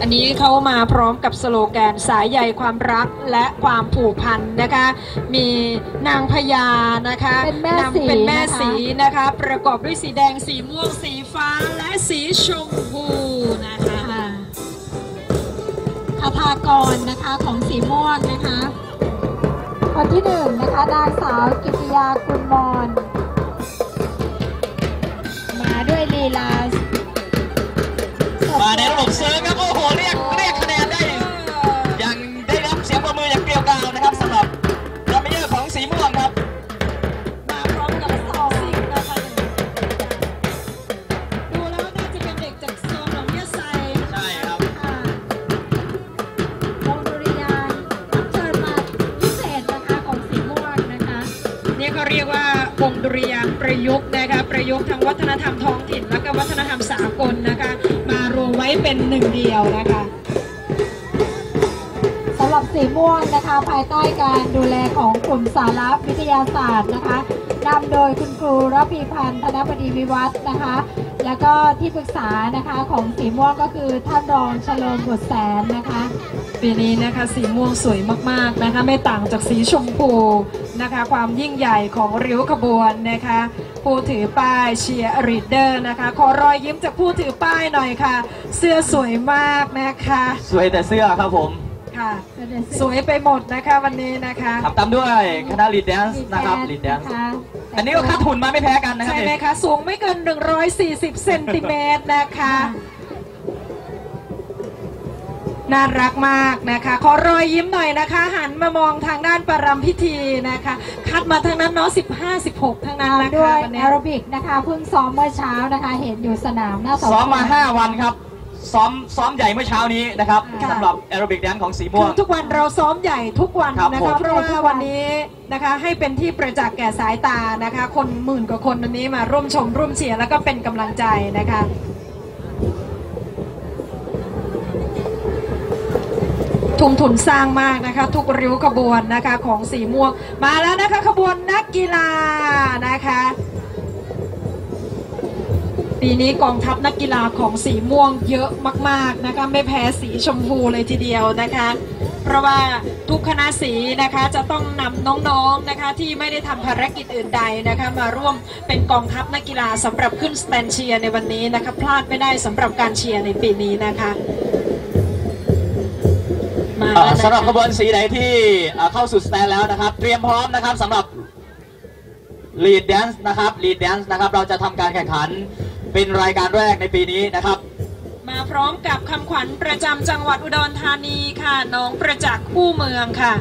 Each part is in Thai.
อันนี้เขามาพร้อมกับสโลแกนสายใยความรักและความผูกพันนะคะ มีนางพญานะคะเป็นแม่นางสีเป็นแม่นะคะสีนะคะ ประกอบด้วยสีแดงสีม่วงสีฟ้าและสีชมพูนะคะค่ะคาถากรนะคะของสีม่วงนะคะ คนที่หนึ่งนะคะนางสาวกิติยากุลมอนมาด้วยลีลาสด มาในระบบเซิร์ฟครับโอ้โหเรียกเรียกคะแนนได้อย่างได้รับเสียงประมืออย่างเกลียวกราวนะครับสำหรับดัมเมเยอร์ของสีม่วงครับมาพร้อมกับซอซิงนะคะดูแล้วน่าจะเป็นเด็กจากโซนหนองยะไซใช่ครับค่ะวงดุริยางค์รับเชิญมาพิเศษนะคะของสีม่วงนะคะเนี่ยเขาเรียกว่าวงดุริยางค์ประยุกต์นะคะประยุกต์ทั้งวัฒนธรรมท้องถิ่นและก็วัฒนธรรมสากลนะคะมารวมไว้ เป็นหนึ่งเดียวนะคะสำหรับสีม่วงนะคะ ภายใต้การดูแลของกลุ่มสารวิทยาศาสตร์นะคะ นำโดยคุณครูระพีพันธ์ธนบดีวิวัฒน์นะคะ แล้วก็ที่ปรึกษานะคะของสีม่วงก็คือท่านรองเฉลิมบุตรแสนนะคะ ปีนี้นะคะสีม่วงสวยมากๆนะคะไม่ต่างจากสีชมพูนะคะ ความยิ่งใหญ่ของริ้วขบวนนะคะ ผู้ถือป้ายเชียร์รีดเดอร์นะคะ ขอรอยยิ้มจากผู้ถือป้ายหน่อยค่ะ เสื้อสวยมากนะคะ สวยแต่เสื้อครับผม ค่ะ สวยไปหมดนะคะวันนี้นะคะทำตามด้วยคณะลีดแดนซ์นะครับลีดแดนซ์นะคะอันนี้ก็ค่าทุนมาไม่แพ้กันนะครับใช่ไหมเนี่ยคะสูงไม่เกิน 140 เซนติเมตรนะคะ น่ารักมากนะคะ ขอรอยยิ้มหน่อยนะคะ หันมามองทางด้านประรำพิธีนะคะ คัดมาทางนั้นเนาะ15 16 ทั้งนั้นตามนะด้วคะยวันแอนี้โรบิกนะคะเพิ่งซ้อมเมื่อเช้านะคะ เห็นอยู่สนามหน้าเสาซ้อมมาธง5วันครับ ซ้อมซ้อมใหญ่เมื่อเช้านี้นะครับค่ะ สำหรับแอโรบิกแดนซ์ของสีคืม่วง อทุกวันเราซ้อมใหญ่ทุกวันครับนะผมคะเพราะว่าวันนี้นะคะให้เป็นที่ประจักษ์แก่สายตานะคะ คนหมื่นกว่าคนวันนี้มาร่วมชมร่วมเชียร์แล้วก็เป็นกำลังใจนะคะ ทุ่มทุนสร้างมากนะคะ ทุกริ้วขบวนนะคะของสีม่วงมาแล้วนะคะขบวนนักกีฬานะคะ ปีนี้กองทัพนักกีฬาของสีม่วงเยอะมากๆนะคะไม่แพ้สีชมพูเลยทีเดียวนะคะ เพราะว่าทุกคณะสีนะคะจะต้องนำน้องๆนะคะที่ไม่ได้ทำภารกิจอื่นใดนะคะมาร่วมเป็นกองทัพนักกีฬาสำหรับขึ้นสแตนเชียร์ในวันนี้นะคะพลาดไม่ได้สำหรับการเชียร์ในปีนี้นะคะมาเอ่อแล้วนะคะสำหรับขบวนสีไหนที่เอ่อเข้าสู่สแตนแล้วนะครับ เตรียมพร้อมนะครับสำหรับ lead dance นะครับ lead dance นะครับ เราจะทำการแข่งขัน เป็นรายการแรกในปีนี้นะครับ มาพร้อมกับคำขวัญประจำจังหวัดอุดรธานีค่ะน้องประจักษ์คู่เมืองค่ะ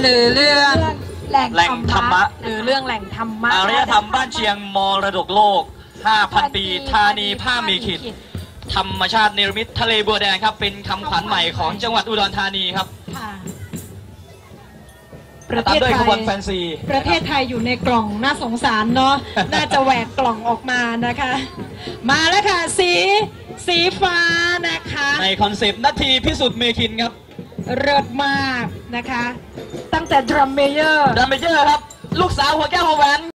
หรือเรื่องแหล่งแหล่งธรรมะ หรือเรื่องแหล่งธรรมะอารยธรรมบ้านเชียงมรดกโลก 5,000 ปีธานีผ้ามีขิดธรรมชาติเนรมิตทะเลบัวแดงครับ เป็นคำขวัญใหม่ของจังหวัดอุดรธานีครับค่ะ ประเทตามศด้วยไทขบวนยแฟนซีประเทศไทยอยู่ในกล่องน่าสงสารเนาะ น่าจะแหวกกล่องออกมานะคะ มาแล้วค่ะสีสีฟ้านะคะ ในคอนเซปต์นาทีพิสุทธิ์เมคินครับเลิศมากนะคะ ตั้งแต่ดรัมเมเยอร์ดัมเมเจอร์ครับ ลูกสาวหัวแก้วหัวแหวน